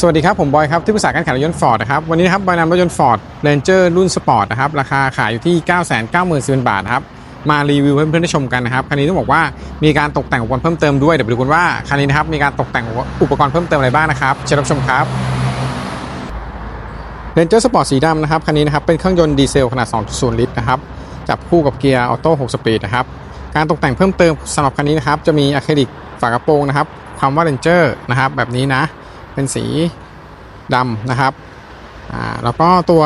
สวัสดีครับ ผมบอยครับ ที่ปรึกษาการขายรถยนต์ฟอร์ดนะครับ วันนี้นะครับบอยนำรถยนต์ฟอร์ดเรนเจอร์รุ่นสปอร์ตนะครับ ราคาขายอยู่ที่ 9 9 0 0 0 0บาทนะครับมารีวิวให้เพื่อนๆได้ชมกันนะครับคันนี้ต้องบอกว่ามีการตกแต่งอุปกรณ์เพิ่มเติมด้วยเดี๋ยวไปดูกันว่าคันนี้นะครับมีการตกแต่งอุปกรณ์เพิ่มเติมอะไรบ้างนะครับเชิญรับชมครับเรนเจอร์สปอร์ตสีดำนะครับคันนี้นะครับเป็นเครื่องยนต์ดีเซลขนาด 2.0 ลิตรนะครับจับคู่กับเกียร์ออโต้6สปีดนะครับการตกแต่งเพิ่มเติมสำหรับคันนี้นะครับจะมีอะคริลิกฝากระโปรงนะครับคำว่าเรนเจอร์นะครับแบบนี้นะ เป็นสีดำนะครับอ่าแล้วก็ตัว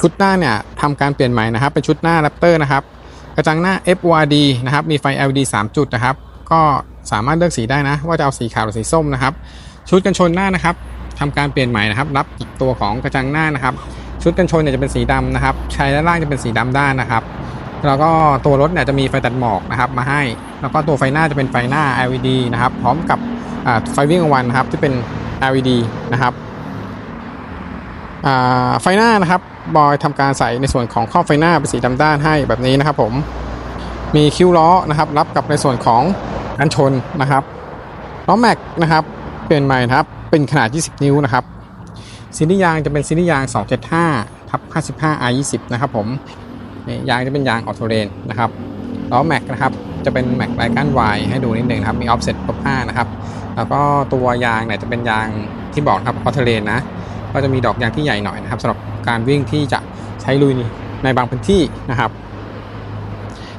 ชุดหน้าเนี่ยทำการเปลี่ยนใหม่นะครับ เป็นชุดหน้าแรปเตอร์นะครับ กระจังหน้า FWD นะครับ มีไฟ LED 3 จุดนะครับ ก็สามารถเลือกสีได้นะ ว่าจะเอาสีขาวหรือสีส้มนะครับ ชุดกันชนหน้านะครับทำการเปลี่ยนใหม่นะครับ รับอีกตัวของกระจังหน้านะครับ ชุดกันชนเนี่ยจะเป็นสีดำนะครับชายด้านล่างจะเป็นสีดำด้านนะครับ แล้วก็ตัวรถเนี่ยจะมีไฟตัดหมอกนะครับ มาให้ แล้วก็ตัวไฟหน้าจะเป็นไฟหน้า LED นะครับ พร้อมกับไฟวิ่งกลางวันนะครับที่เป็น LED นะครับไฟหน้านะครับบอยทำการใส่ในส่วนของครอบไฟหน้าเป็นสีดำด้านให้แบบนี้นะครับผมมีคิ้วล้อนะครับรับกับในส่วนของกันชนนะครับล้อแม็กนะครับเปลี่ยนใหม่นะครับเป็นขนาด 20 นิ้วนะครับซีรีส์ยางจะเป็นซีรีส์ยาง 275ทับ55 R20 นะครับผมยางจะเป็นยางออโตเรนนะครับล้อแม็กนะครับ จะเป็นแม็กไลกันวายให้ดูนิดหนึ่งครับ มีออฟเซ็ตลบ5นะครับ แล้วก็ตัวยางเนี่ยจะเป็นยางที่บอกครับออเทเลนนะ ก็จะมีดอกยางที่ใหญ่หน่อยนะครับสำหรับการวิ่งที่จะใช้ลุยในบางพื้นที่นะครับ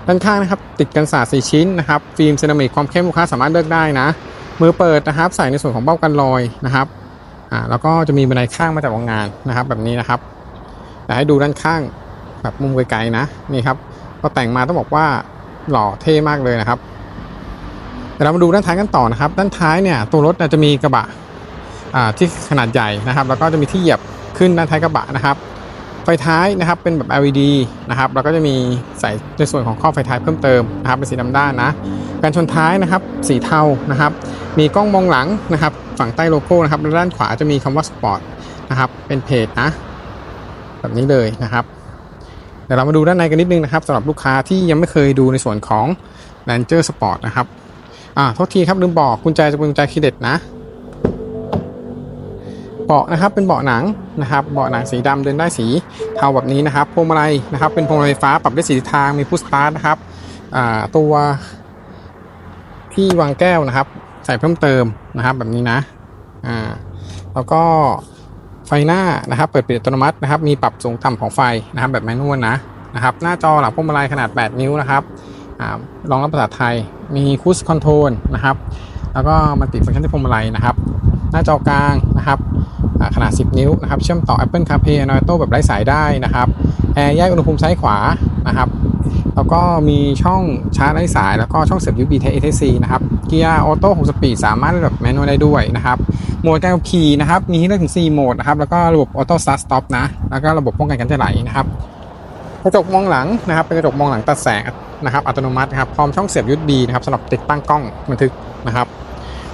ด้านข้างนะครับ ติดกันศาสตร์4ชิ้นนะครับ ฟิล์มเซรามิกความเข้มลูกค้าสามารถเลือกได้นะ มือเปิดนะครับ ใส่ในส่วนของเบ้ากันรอยนะครับอ่าแล้วก็จะมีบันไดข้างมาจากโรงงานนะครับ แบบนี้นะครับแต่ให้ดูด้านข้างแบบมุมไกลๆนะนี่ครับ ก็แต่งมาต้องบอกว่า หล่อเท่มากเลยนะครับเดี๋ยวเรามาดูด้านท้ายกันต่อนะครับ ด้านท้ายเนี่ยตัวรถจะมีกระบะที่ขนาดใหญ่นะครับ แล้วก็จะมีที่เหยียบขึ้นด้านท้ายกระบะนะครับไฟท้ายนะครับเป็นแบบ LED นะครับแล้วก็จะมีใส่ในส่วนของข้อไฟท้ายเพิ่มเติมนะครับเป็นสีดำด้านนะการชนท้ายนะครับสีเทานะครับ มีกล้องมองหลังนะครับ ฝั่งใต้โลโก้นะครับและด้านขวาจะมีคำว่าสปอร์ตนะครับเป็นเพจนะแบบนี้เลยนะครับ เดี๋ยวเรามาดูด้านในกันนิดนึงนะครับสำหรับลูกค้าที่ยังไม่เคยดูในส่วนของ Ranger Sport นะครับอ่าโทษทีครับลืมบอกกุญแจจะเป็นกุญแจคีเด็ดนะเบาะนะครับเป็นเบาะหนังนะครับเบาะหนังสีดำเดินได้สีเทาแบบนี้นะครับพวงมาลัยนะครับเป็นพวงมาลัยไฟฟ้าปรับได้สีทางมีพุชสตาร์ทนะครับอ่าตัวที่วางแก้วนะครับ ใส่เพิ่มเติมนะครับแบบนี้นะอ่าแล้วก็ ไฟหน้านะครับ เปิดปิดอัตโนมัตินะครับ มีปรับสูงต่ำของไฟนะครับ แบบแมนนวลนะนะครับ หน้าจอหลังพวงมาลัยขนาด 8 นิ้วนะครับรองรับภาษาไทย มีคูสคอนโทรลนะครับ แล้วก็มันติดฟังก์ชันที่พวงมาลัยนะครับ หน้าจอกลางนะครับขนาด 10 นิ้วนะครับ เชื่อมต่อ Apple CarPlay Android Auto แบบไร้สายได้นะครับแอร์แยกอุณหภูมิซ้ายขวานะครับ แล้วก็มีช่องชาร์จไร้สาย แล้วก็ช่องเสียบ USB Type A Type C นะครับ เกียร์ออโต้6สปีดสามารถเลือกแบบแมนนวลได้ด้วยนะครับ โหมดการขับขี่นะครับ มีให้เลือกถึง 4 โหมดนะครับ แล้วก็ระบบออโต้สตาร์ทสต็อปนะ แล้วก็ระบบป้องกันการจะไหลนะครับกระจกมองหลังนะครับเป็นกระจกมองหลังตัดแสงนะครับอัตโนมัตินะครับพร้อมช่องเสียบ USB นะครับสำหรับติดตั้งกล้องบันทึกนะครับ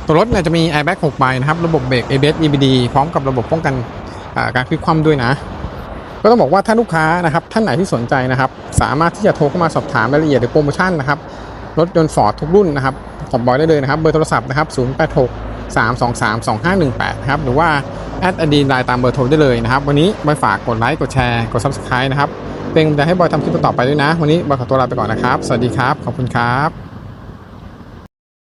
ตัวรถเนี่ยจะมี airbag 6ใบนะครับระบบเบรก ABS EBD พร้อมกับระบบป้องกันการพลิกคว่ำด้วยนะ ก็ต้องบอกว่าถ้าลูกค้านะครับท่านไหนที่สนใจนะครับ สามารถที่จะโทรเข้ามาสอบถามรายละเอียดหรือโปรโมชั่นนะครับรถยนต์ฟอร์ดทุกรุ่นนะครับของบอยได้เลยนะครับ เบอร์โทรศัพท์นะครับ 086 323 2518นะครับหรือว่าแอดอดีนไลน์ตามเบอร์โทรได้เลยนะครับ วันนี้บอยฝากกดไลค์กดแชร์กด Subscribe นะครับเป็นกำลังใจให้บอยทำคลิปต่อไปด้วยนะ วันนี้บอยขอตัวลาไปก่อนนะครับ สวัสดีครับ ขอบคุณครับ